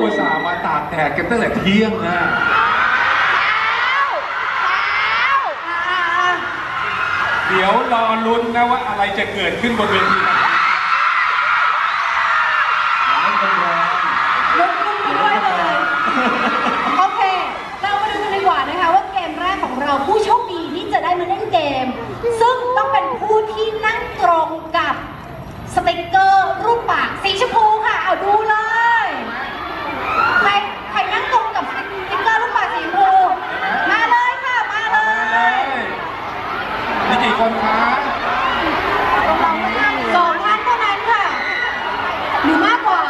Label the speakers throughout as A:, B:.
A: อุตส่าห์มาตากแดดกันตั้งแต่เที่ยงนะเดี๋ยวรอลุ้นนะว่าอะไรจะเกิดขึ้นบนเวทีนะ
B: ลุกลุกไปด้วยเลย โอเค เรามาดูกันดีกว่านะคะว่าเกมแรกของเราผู้โชคดีที่จะได้มาเล่นเกม ซึ่งต้องเป็นผู้ที่นั่งตรงกับสติกเกอร์รูปปากสีชมพูค่ะ เอาดูเลย ใครใครนั่งตรงกับสติกเกอร์รูปปากสีชมพู มาเลยค่ะ มาเล
A: มาเลย ยมีกี่คนคะ
B: สองท่านเท่านั้นค่ะ หรือมากกว่า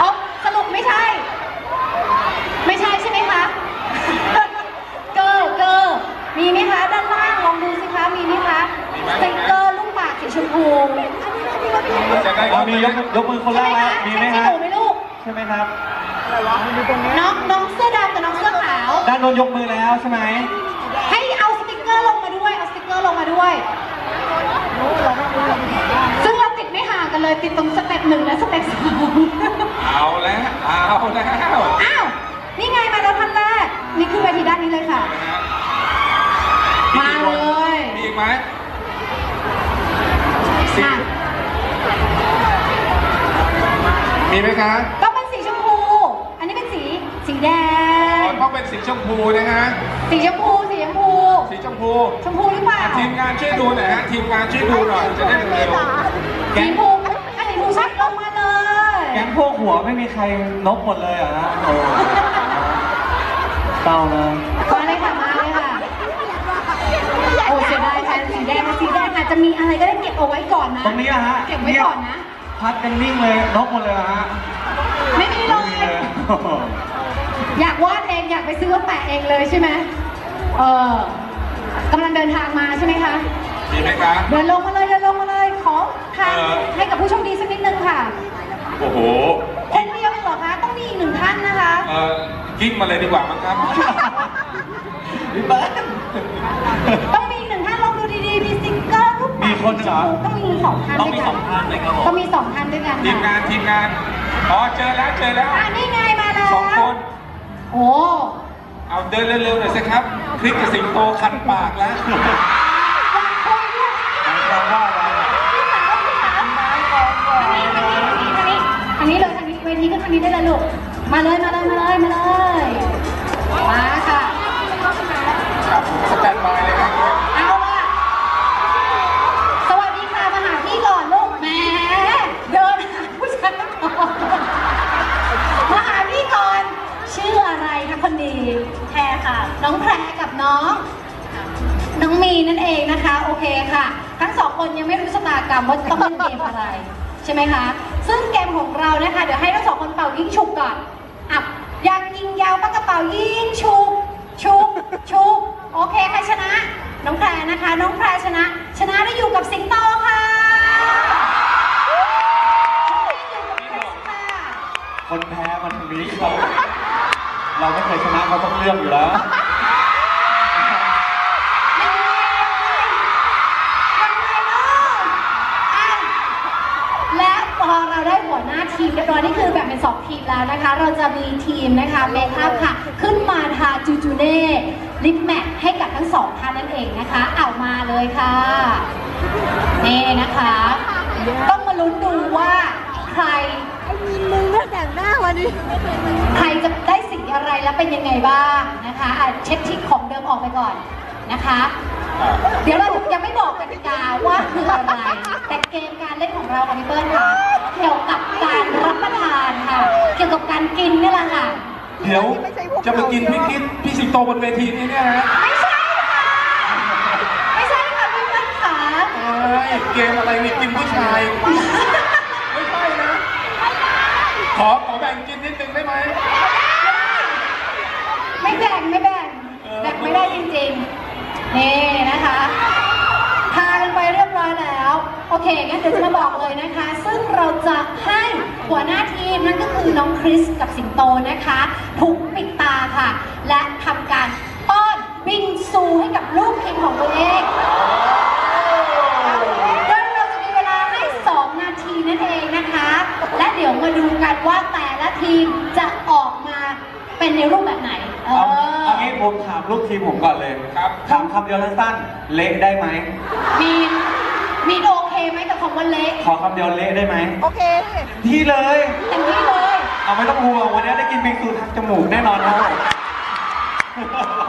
B: อ๋อสรุปไม่ใช่ ไม่ใช่ใช่ไหมคะ เกอร์เกอร์มีไหมคะด้านล่างลองดูสิคะ มีไหมคะสติ๊กเกอร์ลูกปากสี ชมพู
A: จะได้
C: เอามียกยกมือคนแร
B: ใช่ไหม
C: ก
B: คะ
C: แล้วมีไหม
B: ใช่
C: ฮะ
B: หนูไหมลูก
C: ใช่ไหมครับ
B: น้องน้องเสื้อดำกับน้องเสื้อขาว
C: ด้านโน้นยกมือแล้วใช่ไหม
B: ให้เอาสติ๊กเกอร์ลงมาด้วยเอาสติ๊กเกอร์ลงมาด้วย ซึ่งเราติดไม่ห่างกันเลยติดตรงสเต็ปหนึ่งและสเต็ปสอง
A: เอาแล้วเอาแล้ว
B: อ้าวนี่ไงมาแล้วท่านแรกนี่คือเวทีด้านนี้เลยค่ะ มาเลย
A: มีอีกไหม สี่
B: มา
A: มีไหมคะ
B: ก็เป็นสีชมพู อันนี้เป็นสีสีแด
A: อ๋องต้องเป็นสีชมพูนะฮะ
B: สีชมพูสีชมพู
A: สีชมพู
B: ชมพูหรือเปล่า
A: ทีมงานช่วยดูหน่อยฮะทีมงานช่วยดูหน่อยจะได้เร็ว
B: สีชมพูอันสีชมพูชัดลงมาเลย
C: แก๊งพวกหัวไม่มีใครนกหมดเลยเหรอฮะโอ้เศร้านะ
B: จจะมีอะไรก็ได้เก็บเอาไว้ก่อนนะ
C: ตรงนี้อะฮะ
B: เก็บไว้ก่อนนะ
C: พัดกันนิ่งเลยนกหมดเลยเหรอฮะ
B: ไม่มีเล
C: ไม่มี
B: ย
C: เลยโอ้โห
B: อยากวาดเองอยากไปซื้อมาแปะเองเลยใช่ไหมเออกำลังเดินทางมาใช่ไหมคะ
A: ๆมีไหมคะ
B: เดินลงมาเลยเดินลงมาเลยขอทาง
A: เออ
B: ให้กับผู้โชคดีสักนิดนึงค่ะ
A: โอ้โห
B: คนเดียวเองเหรอคะต้องมีอีกหนึ่งท่านนะคะ
A: เอ่อกิ้งมาเลยดีกว่ามั้งครับ
C: พี่เบิ้ล
B: ต้ ร์รูป
C: มีคนเหรอ
B: ต้องมีสองท่าน
C: ต้อง
B: ด้วย
C: มี
B: กั
C: สองท่านด้วยครับผม
B: ต้องมีสองท่านด้วยกัน
A: ทีมงา
B: ค่ะ
A: นทีมงานอ๋อเจอแล้วเจอแล้ว
B: อะนี่ไงมาแล้ว
A: สองคน
B: โอ้
A: เอาเดินเร็วๆหน่อยสิครับคลิกกับสิงโตคันปากแล้ว
B: อยากคุยด้วย
C: หมายความว่าอะไรอะ
B: พี่สาวพี่สาวทางนี้ทางนี้ทางนี้ทางนี้ทางนี้เลยทางนี้เวทีขึ้นทางนี้ได้เลยลูกมาเลยมาเลยมาเลยมาเลยมาค่ะ
A: แพ
B: รค่ะ น้องแพรกับน้อง น้องมีนั่นเองนะคะ โอเคค่ะ ทั้งสองคนยังไม่รู้ชะตากรรมว่าจะต้องเล่นเกมอะไร ใช่ไหมคะ ซึ่งเกมของเรานะคะ เดี๋ยวให้ทั้งสองคนเป่ายิงฉุบก่อนอะยางยิงยาวปากกระเป๋ายิงฉุบฉุบฉุบโอเคใครชนะ น้องแพรนะคะ น้องแพรชนะ ชนะได้อยู่กับสิงโตค่ะค
C: นแพ้มันทางนี้เรา เราไม่เคยชนะเขาต้องเลือกอยู่แล้ว
B: และพอเราได้หัวหน้าทีมเรียบร้อยนี่คือแบ่งเป็นสองทีมแล้วนะคะ เราจะมีทีมนะคะเมคอัพค่ะ ขึ้นมาทาจูจูเน่ลิปแมทให้กับทั้งสองท่านนั่นเองนะคะเอามาเลยค่ะ นี่นะคะ ต้องมาลุ้นดูว่า ใคร
D: มึงไม่แต่งหน้าวันนี้
B: ใครจะได้สิ่งอะไรและเป็นยังไงบ้างนะคะอะเช็คทิกของเดิมออกไปก่อนนะคะ เดี๋ยวเรายังไม่บอกกติกาว่าคืออะไร แต่เกมการเล่นของเราค่ะพี่เปิ้ลค่ะเกี่ยวกับการรับประทานค่ะ เกี่ยวกับการกินนี่แหละค่ะ
A: เดี๋ยวจะมากินพี่คิดพี่สิงโตบนเวทีนี้เนี่ยฮะ
B: ไม่ใช่ค่ะไม่ใช่ค่ะพี่เปิ้ลค่ะ
A: เอ้ยเกมอะไรนี่กินผู้ชายไม่ใช่นะข อขอแบ่งกินนิดนึงได้ไหม
B: ไม่แบ่งไม่แบ่งแบ่งไม่ได้จริงๆ นี่นะคะทากันไปเรียบร้อยแล้ว โอเคงั้นเดี๋ยวจะมาบอกเลยนะคะ ซึ่งเราจะให้หัวหน้าทีมนั่นก็คือน้องคริสกับสิงโตนะคะถูกปิดตาค่ะ และทำการป้อนบิงซูให้กับลูกทีมของตัวเอง โดยเราจะมีเวลาให้ 2 นาทีนั่นเองนะคะ และเดี๋ยวมาดูกันว่าแต่ละทีมจะออกมาเป็นในรูปแบบไหน เอ
C: เอา
B: อ
C: เอางี้ผมถามลูกทีมผมก่อนเลย
A: ครับ
C: ถามคำเดียวสั้นๆเละได้ไหม
B: มีนมีนโอเคไหมกับคำว่าเละ
C: ขอคำเดียวเละได้ไหม
D: โอเค
C: ที่เลย
B: เต็มที่เลย
C: เอาไม่ต้องห่วงวันนี้ได้กินบิงซูทักจมูกแน่นอนครับ
B: เอ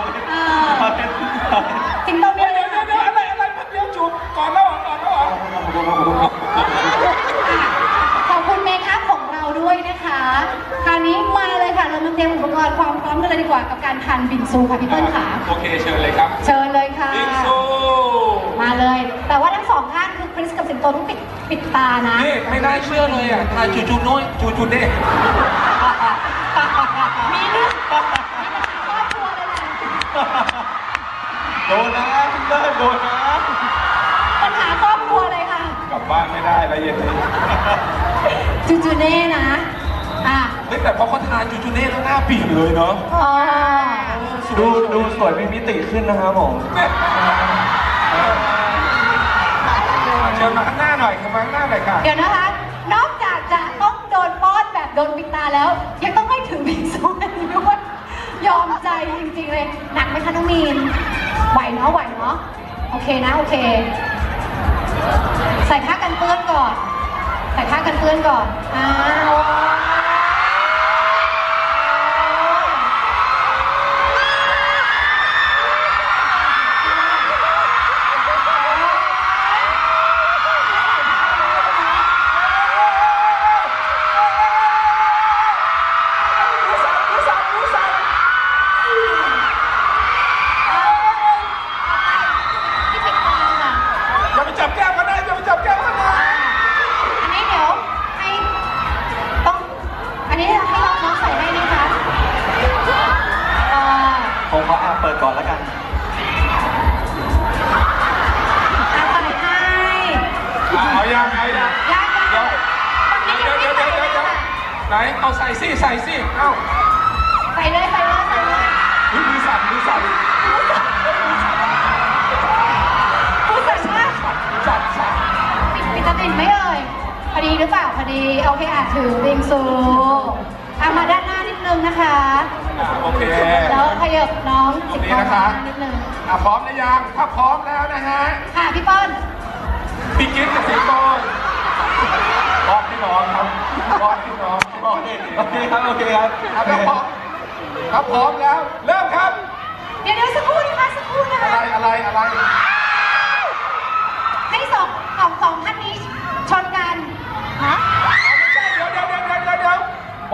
B: มาเตรียมอุปกรณ์ความพร้อมกันเลยดีกว่ากับการทานบิงซูค่ะพี่เปิ้ลค่ะ
A: โอเคเชิญเลยครับ
B: เชิญเลยค่ะ
A: บิงซู
B: มาเลย แต่ว่าทั้งสองข้างคือคริสกับสิงโตต้องปิดปิดตานะ
A: นี่ไม่น่าเชื่อเลยอะทายจูจูน้อยจูจูเน่
B: มีเรื่องครอบครัวเลยแหละ
C: โดนนะพี่เติ้ลโดนนะ
B: ปัญหาครอบครัวเลยค่ะ
A: กลับบ้านไม่ได้แล้วเย็นนี้
B: จูจูเน่นะ อะ
A: เฮ้ยแต่พอเขาทานจูจูเน่แล้วหน้าปีเลยเนาะ
B: อ๋อ
C: ดูดูสวยมีมิติขึ้นนะครับผม
A: เชิญมาข้างหน้าหน่อยเชิญมาข้างหน้าหน่อยค่ะ
B: เดี๋ยวนะคะ นอกจากจะต้องโดนป้อนแบบโดนปิดตาแล้ว ยังต้องให้ถือบิงซูอันนี้ด้วยยอมใจจริงๆเลย หนักไหมคะน้องมีน ไหวเนาะไหวเนาะ โอเคนะโอเค ใส่ผ้ากันเปื้อนก่อน ใส่ผ้ากันเปื้อนก่อน อ้าว
A: ก่อน
C: แล้วกัน
B: อาใส่ให้
A: เอายังเอายัง
B: ยากยาก
A: เดี๋ยว
B: ฝั่งนี้
A: เดี๋
B: ยั
A: ยว
B: ง
A: เดี๋
B: ไม่
A: ยว
B: ใส่
A: เดี๋ยว
B: เดี๋
A: ย
B: ว
A: ไหนเอาใส่สิใส่สิเอ้า
B: ใส่เลยใส่เลยใส่เลย
A: อุ๊ยมือสั่นมือสั่น
B: พูดใส่มาก
A: สั่นสั่น
B: ปิดปิดตาติดไหมเอ่ยพอดีหรือเปล่าพอดีโอเคอะถือบิงซูเอามาด้าน งนะคะ
A: อะโอเค
B: แล้วขยับน้อง
A: ตร
B: สิ
A: ง
B: บ
A: นี้
B: โมง
A: นะคะ
B: นิดนึง
A: อะพร้อมหรือยังถ้าพร้อมแล้วนะฮะ
B: ค่ะพี่เปิ้ล
A: พี่กิ๊ฟกับสิงโตพร้อมพี่น้องครับพร้อมพี่น้องพร้อมพี่
C: โอเคครับ โอเคครับ
A: อะถ้าพร้อมถ้าพร้อมแล้ว เริ่มครับ
B: เดี๋ยวเดี๋ยวสักครู่นะคะสักครู่นะ
A: อะไร
B: คะ
A: อะไรอะไร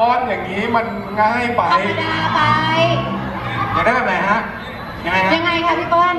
A: ยวบอลอย่างนี้มันง่ายไป
B: ธรรมดาไป
C: อยากได้แบบไหนฮะยังไงฮะ
B: ยังไงคะพี่เปิ้ล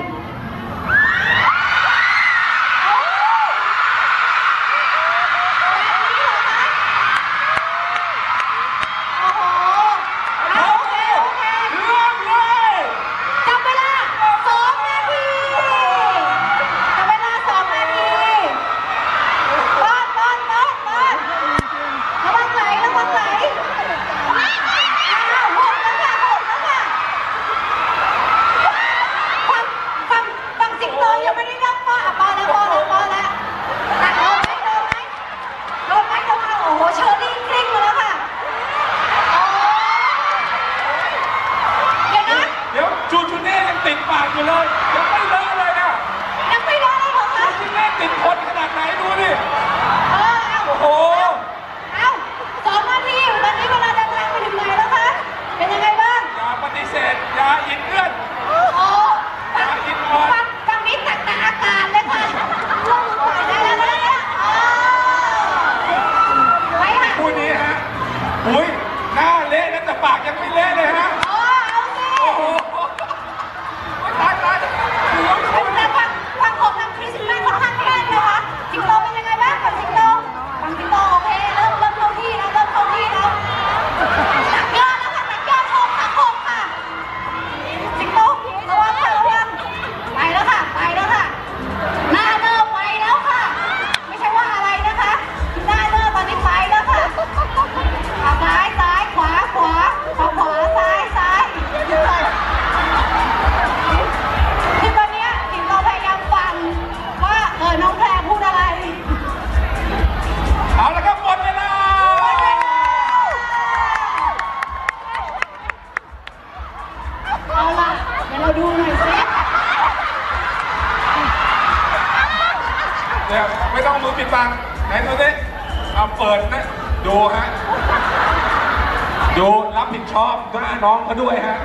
B: ดูรับ
A: ผิดชอบหน้าน้องเขาด้วยฮะ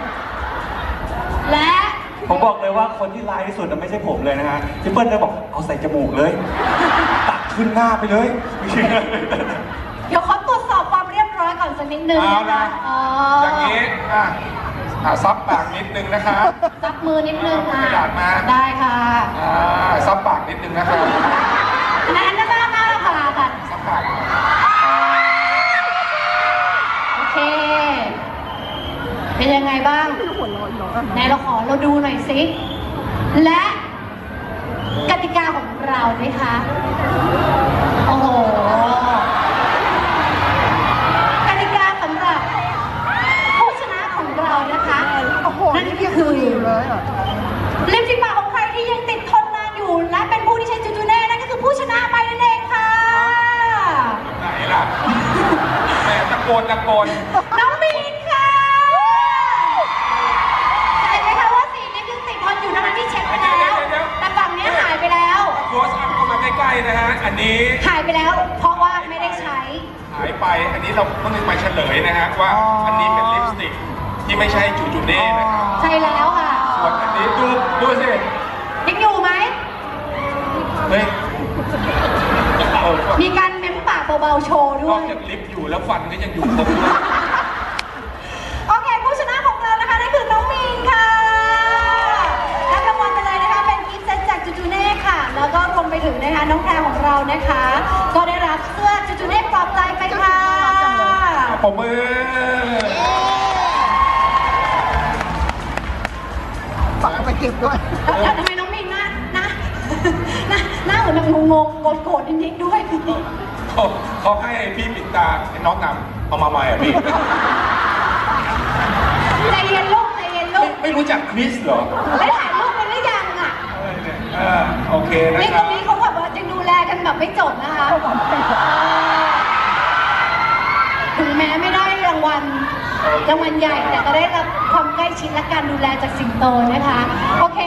B: และ
C: ผมบอกเลยว่าคนที่ร้ายที่สุดน่ะไม่ใช่ผมเลยนะฮะพี่เปิ้ลเลยบอกเอาใส่จมูกเลย ตัดขึ้นหน้าไปเลย
B: เดี๋ยวขอตรวจสอบความเรียบร้อยก่อนสักนิดนึง
A: เอา
B: นะ
A: นะคะ
B: อ๋อ
A: อ
B: อย่าง
A: นี้อะอะซับปากนิดนึงนะครับ
B: จับมือนิดนึง
A: เอา
B: ค่ะ
A: กระดาษมา
B: ได้ค่ะ
A: อ่าซับปากนิดนึงนะครับ
B: อันนั้น เป็นยังไงบ้าง ไหนเราขอเราดูหน่อยสิ และกติกาของเราไหมคะ โอ้โห กติกาสำหรับผู้ชนะของเรานะคะ
D: โอ้โห
B: นั่น
D: นี่
B: ก็
D: พี่
B: คื
D: คุ
B: อ
D: ยเลยอะ
B: ลิปสติกปากของใครที่ยังติดทนนานอยู่ และเป็นผู้ที่ใช้จูจูเน่นั่นก็คือผู้ชนะไปนั่นเองค่ะ
A: ไหนล่ะแหมตะโกนตะโกน
B: น้องมีน นะ
A: ฮะ อันนี้
B: หายไปแล้ว เพราะว่าไม่ได้ใช้
A: หายไป อันนี้เราต้องมาเฉลยนะฮะว่าอันนี้เป็นลิปสติกที่ไม่ใช่จูจูเน่นะครับ
B: ใช่แล้วค่ะ
A: ส่วนอันนี้ดูดูสิ
B: ยังอยู่ไหม
A: เฮ้ยเออ
B: มีการเม้มปากเบาๆโชว์
A: น
B: ด้ว
A: อก
B: ย
A: จากลิปอยู่แล้วฟันก็ยังอยู่ครบด้วย
B: นะคะ ก็ได้รับเสื้อจูจูเน่ปลอบใจไปค่ะ
A: ผมมือ
D: ฝากเอาไปเก็บด้วย
B: แล้วทำไมน้องมีนหน้าหน้าหน้าหน้าเหมือนแบบงงๆโกรธๆนิดๆด้วย
A: เขาเขาให้พี่ปิดตาให้น้องนำเอามาใหม่อะพี่
B: ใจเย็นลูกใจเย็นลู
A: ไม่
B: ก
A: ไม่รู้จักคริสเหรอ
B: ได้ถ่ายรูปกันหรือยังอะ
A: เออเนี่ยเออโอเคนะ
B: นี่
A: ค
B: ต
A: รั
B: ร
A: บ
B: แบบไม่จบนะคะ ถึงแม้ไม่ได้รางวัลรางวัลใหญ่แต่ก็ได้รับความใกล้ชิดและการดูแลจากสิงโตนะคะ โอเค